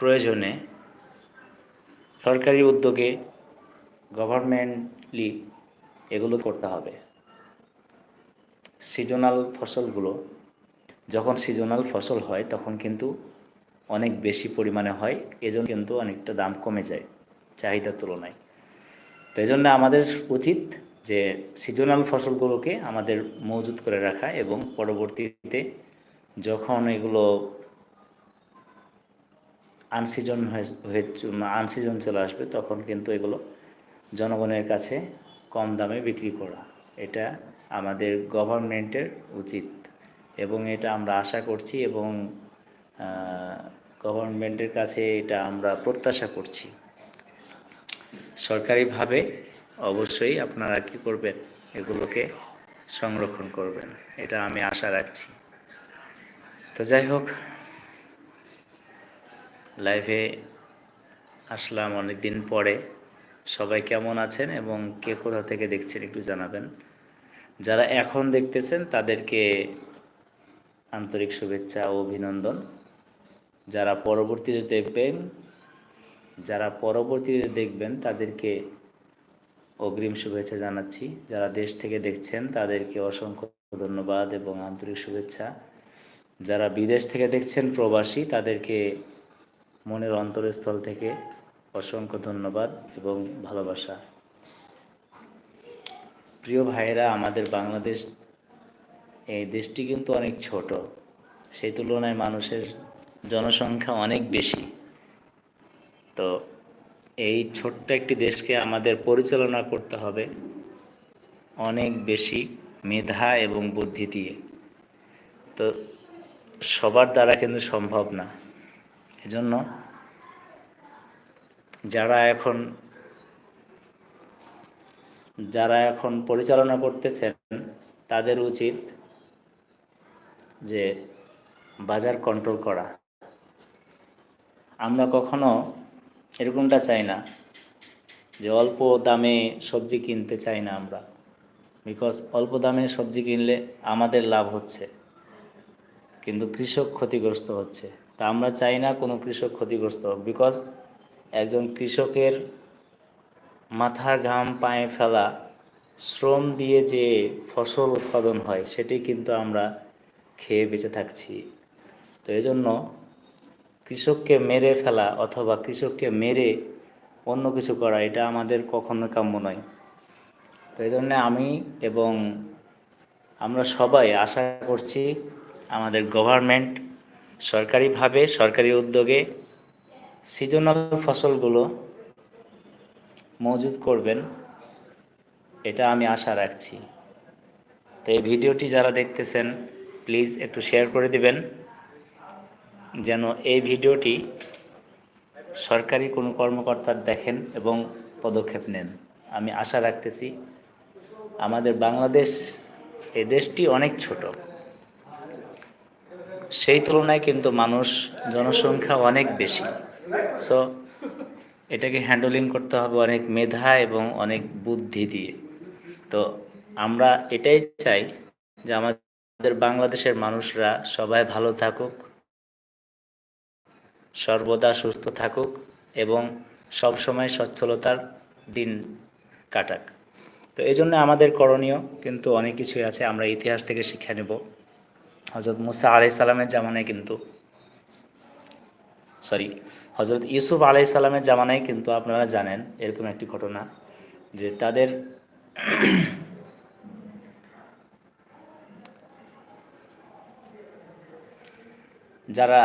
প্রয়োজনে সরকারি উদ্যোগে গভর্নমেন্টলি এগুলো করতে হবে। সিজনাল ফসলগুলো, যখন সিজনাল ফসল হয়, তখন কিন্তু অনেক বেশি পরিমাণে হয়, এজন্য কিন্তু অনেকটা দাম কমে যায় চাহিদার তুলনায়। তো এই জন্য আমাদের উচিত যে সিজনাল ফসলগুলোকে আমাদের মজুত করে রাখা এবং পরবর্তীতে যখন এগুলো আনসিজন হয়ে আনসিজন চলে আসবে, তখন কিন্তু এগুলো জনগণের কাছে কম দামে বিক্রি করা। এটা আমাদের গভর্নমেন্টের উচিত এবং এটা আমরা আশা করছি এবং গভর্নমেন্টের কাছে এটা আমরা প্রত্যাশা করছি। সরকারিভাবে অবশ্যই আপনারা কী করবেন? এগুলোকে সংরক্ষণ করবেন। এটা আমি আশা রাখছি। তো যাই হোক লাইভে আসলাম অনেক দিন পরে। সবাই কেমন আছেন এবং কে কোথা থেকে দেখছেন একটু জানাবেন। যারা এখন দেখতেছেন, তাদেরকে আন্তরিক শুভেচ্ছা ও অভিনন্দন। যারা পরবর্তীতে দেখবেন, যারা পরবর্তীতে দেখবেন, তাদেরকে অগ্রিম শুভেচ্ছা জানাচ্ছি। যারা দেশ থেকে দেখছেন, তাদেরকে অসংখ্য ধন্যবাদ এবং আন্তরিক শুভেচ্ছা। যারা বিদেশ থেকে দেখছেন, প্রবাসী, তাদেরকে মনের অন্তরস্থল থেকে অসংখ্য ধন্যবাদ এবং ভালোবাসা। প্রিয় ভাইয়েরা, আমাদের বাংলাদেশ, এই দেশটি কিন্তু অনেক ছোট। সেই তুলনায় মানুষের জনসংখ্যা অনেক বেশি। তো এই ছোট্ট একটি দেশকে আমাদের পরিচালনা করতে হবে অনেক বেশি মেধা এবং বুদ্ধি দিয়ে। তো সবার দ্বারা কিন্তু সম্ভব না। এজন্য যারা এখন যারা এখন পরিচালনা করতেছেন, তাদের উচিত যে বাজার কন্ট্রোল করা। আমরা কখনো এরকমটা চাই না যে অল্প দামে সবজি কিনতে চাই না আমরা। বিকজ অল্প দামে সবজি কিনলে আমাদের লাভ হচ্ছে, কিন্তু কৃষক ক্ষতিগ্রস্ত হচ্ছে। তা আমরা চাই না কোনো কৃষক ক্ষতিগ্রস্ত হোক বিকজ একজন কৃষকের মাথার ঘাম পায়ে ফেলা, শ্রম দিয়ে যে ফসল উৎপাদন হয়, সেটি কিন্তু আমরা খেয়ে বেঁচে থাকছি। তো এই জন্য কৃষককে মেরে ফেলা অথবা কৃষককে মেরে অন্য কিছু করা, এটা আমাদের কখনো কাম্য নয়। তো এই জন্যে আমি এবং আমরা সবাই আশা করছি আমাদের গভর্নমেন্ট সরকারিভাবে, সরকারি উদ্যোগে সিজনাল ফসলগুলো মজুদ করবেন, এটা আমি আশা রাখছি। তো এই ভিডিওটি যারা দেখতেছেন, প্লিজ একটু শেয়ার করে দিবেন, যেন এই ভিডিওটি সরকারি কোনো কর্মকর্তার দেখেন এবং পদক্ষেপ নেন। আমি আশা রাখতেছি, আমাদের বাংলাদেশ এ দেশটি অনেক ছোট। সেই তুলনায় কিন্তু মানুষ জনসংখ্যা অনেক বেশি। সো এটাকে হ্যান্ডলিং করতে হবে অনেক মেধা এবং অনেক বুদ্ধি দিয়ে। তো আমরা এটাই চাই যে আমাদের বাংলাদেশের মানুষরা সবাই ভালো থাকুক, সর্বদা সুস্থ থাকুক এবং সবসময় সচ্ছলতার দিন কাটাক। তো এই জন্য আমাদের করণীয় কিন্তু অনেক কিছুই আছে, আমরা ইতিহাস থেকে শিক্ষা নেব। হজরত মুসা আলাই সালামের জামানায় কিন্তু সরি হজরত ইউসুফ আলাই সালামের জামানায় কিন্তু আপনারা জানেন এরকম একটি ঘটনা যে তাদের যারা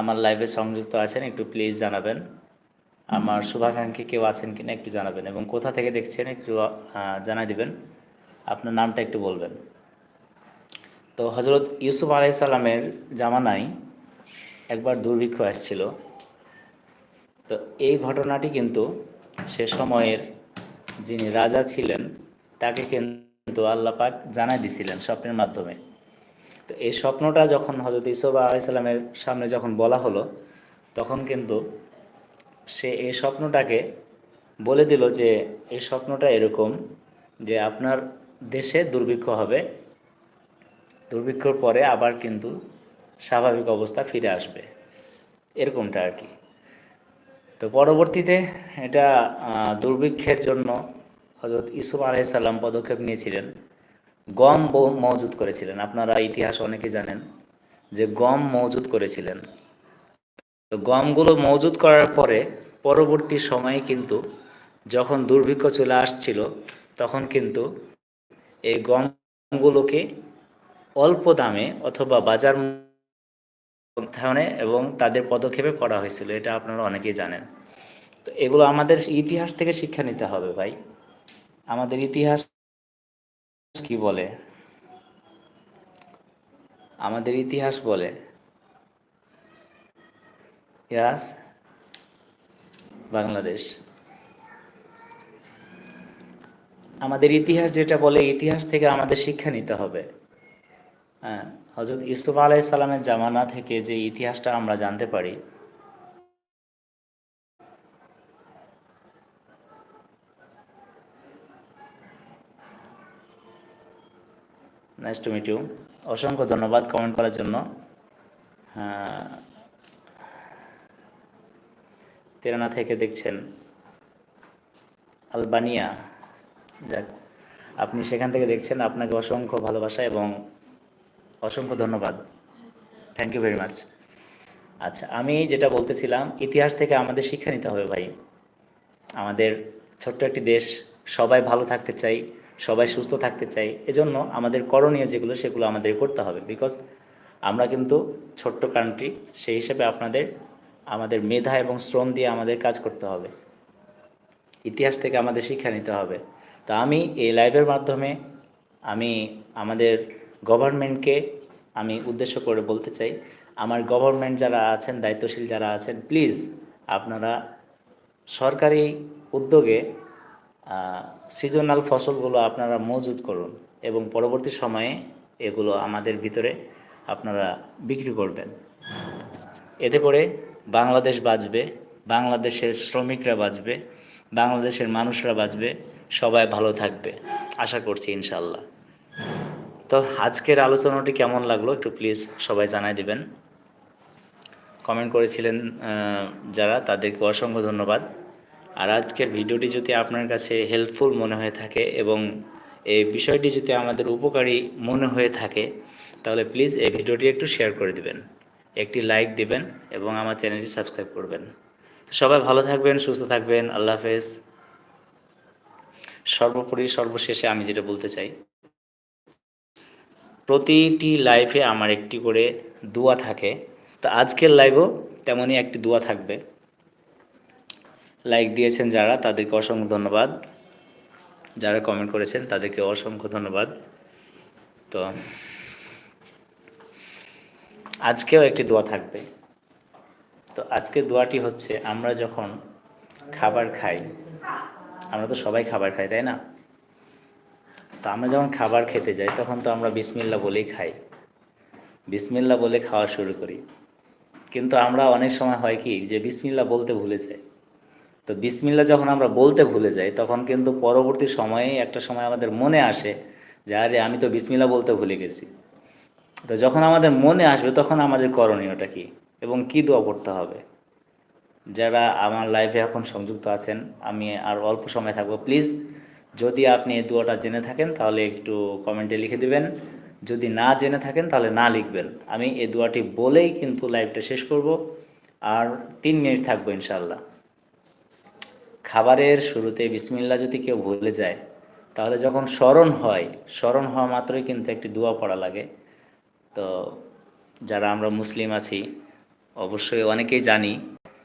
আমার লাইভে সংযুক্ত আছেন, একটু প্লিজ জানাবেন। আমার শুভাকাঙ্ক্ষী কেউ আছেন কিনা একটু জানাবেন এবং কোথা থেকে দেখছেন একটু জানাই দিবেন। আপনার নামটা একটু বলবেন। তো হজরত ইউসুফ আলাইসাল্লামের জামানায় একবার দুর্ভিক্ষ আসছিল। তো এই ঘটনাটি কিন্তু সে সময়ের যিনি রাজা ছিলেন, তাকে কিন্তু আল্লাপাক জানাই দিছিলেন স্বপ্নের মাধ্যমে। তো এই স্বপ্নটা যখন হজরত ইসুফ আলাইসাল্লামের সামনে যখন বলা হলো, তখন কিন্তু সে এই স্বপ্নটাকে বলে দিল যে, এই স্বপ্নটা এরকম যে আপনার দেশে দুর্ভিক্ষ হবে দুর্ভিক্ষর পরে আবার কিন্তু স্বাভাবিক অবস্থা ফিরে আসবে। এরকমটা আর কি। তো পরবর্তীতে এটা দুর্ভিক্ষের জন্য হজরত ইসুফ আলাইসাল্লাম পদক্ষেপ নিয়েছিলেন। গম মজুত করেছিলেন। আপনারা ইতিহাস অনেকে জানেন যে গম মজুত করেছিলেন। তো গমগুলো মজুত করার পরে পরবর্তী সময়ে কিন্তু যখন দুর্ভিক্ষ চলে আসছিল, তখন কিন্তু এই গমগুলোকে অল্প দামে অথবা বাজার মূল্যে এবং তাদের পদক্ষেপে করা হয়েছিল, এটা আপনারা অনেকেই জানেন। তো এগুলো আমাদের ইতিহাস থেকে শিক্ষা নিতে হবে ভাই। আমাদের ইতিহাস কি বলে? আমাদের ইতিহাস বলে, ইয়াস, বাংলাদেশ। আমাদের ইতিহাস যেটা বলে, ইতিহাস থেকে আমাদের শিক্ষা নিতে হবে। হ্যাঁ হজরত ইসুফ আলাই সালামের জামানা থেকে যে ইতিহাসটা আমরা জানতে পারি নাইস টু মিট ইউ অসংখ্য ধন্যবাদ কমেন্ট করার জন্য। হ্যাঁ, তেরানা থেকে দেখছেন আলবানিয়া। যাক আপনি সেখান থেকে দেখছেন আপনাকে অসংখ্য ভালোবাসা এবং অসংখ্য ধন্যবাদ। থ্যাংক ইউ ভেরি মাচ আচ্ছা আমি যেটা বলতেছিলাম, ইতিহাস থেকে আমাদের শিক্ষা নিতে হবে ভাই। আমাদের ছোট্ট একটি দেশ, সবাই ভালো থাকতে চাই, সবাই সুস্থ থাকতে চাই, এজন্য আমাদের করণীয় যেগুলো, সেগুলো আমাদের করতে হবে। বিকজ আমরা কিন্তু ছোট্ট কান্ট্রি সেই হিসেবে আপনাদের, আমাদের মেধা এবং শ্রম দিয়ে আমাদের কাজ করতে হবে। ইতিহাস থেকে আমাদের শিক্ষা নিতে হবে। তো আমি এই লাইভের মাধ্যমে, আমি আমাদের গভর্নমেন্টকে আমি উদ্দেশ্য করে বলতে চাই, আমার গভর্নমেন্ট যারা আছেন, দায়িত্বশীল যারা আছেন, প্লিজ আপনারা সরকারি উদ্যোগে সিজনাল ফসলগুলো আপনারা মজুত করুন এবং পরবর্তী সময়ে এগুলো আমাদের ভিতরে আপনারা বিক্রি করবেন। এতে করে বাংলাদেশ বাঁচবে, বাংলাদেশের শ্রমিকরা বাঁচবে, বাংলাদেশের মানুষরা বাঁচবে, সবাই ভালো থাকবে। আশা করছি ইনশাল্লাহ তো আজকের আলোচনাটি কেমন লাগল একটু প্লিজ সবাই জানাই দিবেন। কমেন্ট করেছিলেন যারা, তাদেরকে অসংখ্য ধন্যবাদ। আর আজকের ভিডিওটি যদি আপনার কাছে হেল্পফুল মনে হয়ে থাকে এবং এই বিষয়টি যদি আমাদের উপকারী মনে হয়ে থাকে, তাহলে প্লিজ এই ভিডিওটি একটু শেয়ার করে দিবেন। একটি লাইক দিবেন এবং আমার চ্যানেলটি সাবস্ক্রাইব করবেন। সবাই ভালো থাকবেন, সুস্থ থাকবেন, আল্লাহ হাফেজ। সর্বোপরি সর্বশেষে আমি যেটা বলতে চাই প্রতিটি লাইফে আমার একটি করে দোয়া থাকে। তো আজকের লাইভও তেমনই একটি দোয়া থাকবে। লাইক দিয়েছেন যারা, তাদেরকে অসংখ্য ধন্যবাদ। যারা কমেন্ট করেছেন, তাদেরকে অসংখ্য ধন্যবাদ। তো আজকেও একটি দোয়া থাকবে। তো আজকের দোয়াটি হচ্ছে, আমরা যখন খাবার খাই, আমরা তো সবাই খাবার খাই, তাই না? তো আমরা যখন খাবার খেতে যাই, তখন তো আমরা বিসমিল্লা বলেই খাই। বিসমিল্লা বলে খাওয়া শুরু করি। কিন্তু আমরা অনেক সময় হয় কি, যে বিসমিল্লা বলতে ভুলে যাই। তো বিসমিল্লা যখন আমরা বলতে ভুলে যাই, তখন কিন্তু পরবর্তী সময়ে একটা সময় আমাদের মনে আসে যে, আরে, আমি তো বিসমিল্লা বলতে ভুলে গেছি। তো যখন আমাদের মনে আসবে, তখন আমাদের করণীয়টা কি এবং কি দোয়া করতে হবে? যারা আমার লাইফে এখন সংযুক্ত আছেন, আমি আর অল্প সময় থাকব প্লিজ যদি আপনি এই দুয়াটা জেনে থাকেন, তাহলে একটু কমেন্টে লিখে দিবেন। যদি না জেনে থাকেন, তাহলে না লিখবেন। আমি এই দুয়াটি বলেই কিন্তু লাইভটা শেষ করব। আর তিন মিনিট থাকব ইনশাল্লাহ খাবারের শুরুতে বিসমিল্লা যদি কেউ ভুলে যায়, তাহলে যখন স্মরণ হয়, স্মরণ হওয়া মাত্রই কিন্তু একটি দোয়া পড়া লাগে। তো যারা আমরা মুসলিম আছি, অবশ্যই অনেকেই জানি,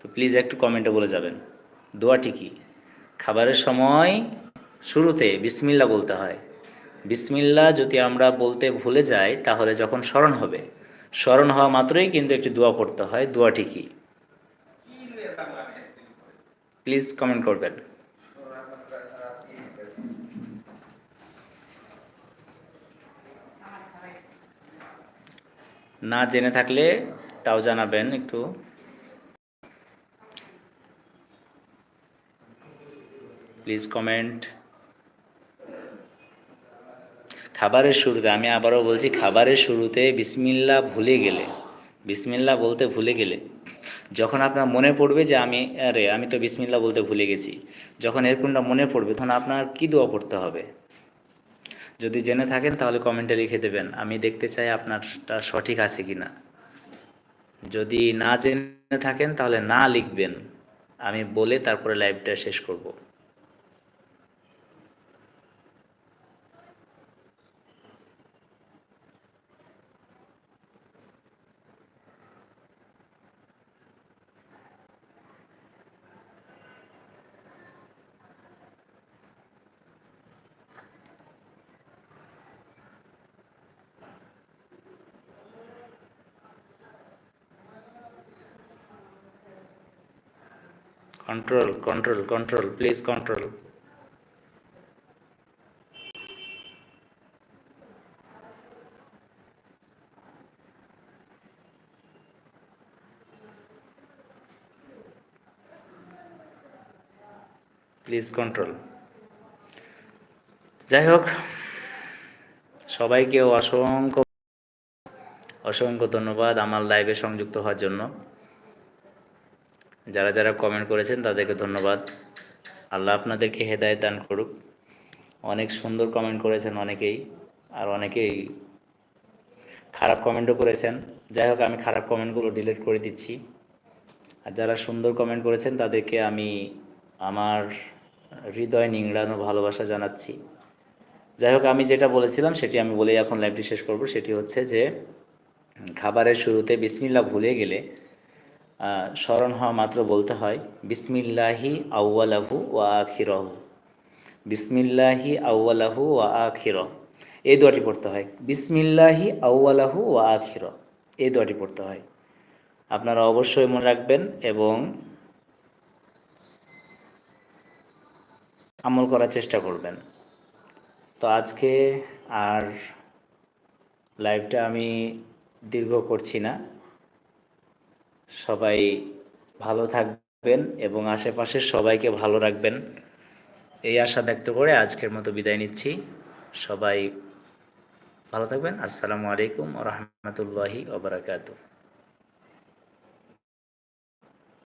তো প্লিজ একটু কমেন্টে বলে যাবেন। দোয়াটি কি? খাবারের সময় শুরুতে বিসমিল্লা বলতে হয়। বিসমিল্লা যদি আমরা বলতে ভুলে যাই, তাহলে যখন স্মরণ হবে। স্মরণ হওয়া মাত্রই কিন্তু একটি দোয়া পড়তে হয়। দোয়াটি কি? প্লিজ কমেন্ট করবেন। না জেনে থাকলে তাও জানাবেন একটু। প্লিজ কমেন্ট খাবারের শুরুতে, আমি আবারও বলছি, খাবারের শুরুতে বিসমিল্লা ভুলে গেলে বিসমিল্লা বলতে ভুলে গেলে, যখন আপনার মনে পড়বে যে আমি, আরে, আমি তো বিসমিল্লা বলতে ভুলে গেছি, যখন এরকমটা মনে পড়বে, তখন আপনার কী দোয়া পড়তে হবে? যদি জেনে থাকেন, তাহলে কমেন্টে লিখে দেবেন, আমি দেখতে চাই আপনারটা সঠিক আছে কি না যদি না জেনে থাকেন, তাহলে না লিখবেন, আমি বলে তারপরে লাইভটা শেষ করব। Control control control please control please control যাই হোক সবাইকে অসংখ্য অসংখ্য ধন্যবাদ আমার লাইভে সংযুক্ত হওয়ার জন্য। যারা যারা কমেন্ট করেছেন তাদেরকে ধন্যবাদ। আল্লাহ আপনাদেরকে হেদায়ত দান করুক। অনেক সুন্দর কমেন্ট করেছেন অনেকেই, আর অনেকেই খারাপ কমেন্টও করেছেন। যাই হোক, আমি খারাপ কমেন্টগুলো ডিলিট করে দিচ্ছি। আর যারা সুন্দর কমেন্ট করেছেন তাদেরকে আমি আমার হৃদয় নিংড়ানো ভালোবাসা জানাচ্ছি। যাই হোক, আমি যেটা বলেছিলাম সেটি আমি বলেই এখন লাইভটি শেষ করব। সেটি হচ্ছে যে খাবারের শুরুতে বিসমিল্লা ভুলে গেলে স্মরণ হওয়া মাত্র বলতে হয়, বিসমিল্লাহি আউ্বালাহু ওয়া আখিরহু। বিসমিল্লাহি আউ্বালাহু ওয়া আখির এই দোয়াটি পড়তে হয়, বিসমিল্লাহি আউ্বালাহু ওয়া আখির এই দোয়াটি পড়তে হয়। আপনারা অবশ্যই মনে রাখবেন এবং আমল করার চেষ্টা করবেন। তো আজকে আর লাইভটা আমি দীর্ঘ করছি না। সবাই ভালো থাকবেন এবং আশেপাশের সবাইকে ভালো রাখবেন। এই আশা ব্যক্ত করে আজকের মতো বিদায় নিচ্ছি। সবাই ভালো থাকবেন। আসসালামু আলাইকুম রহমতুল্লাহি ওবরাকাতু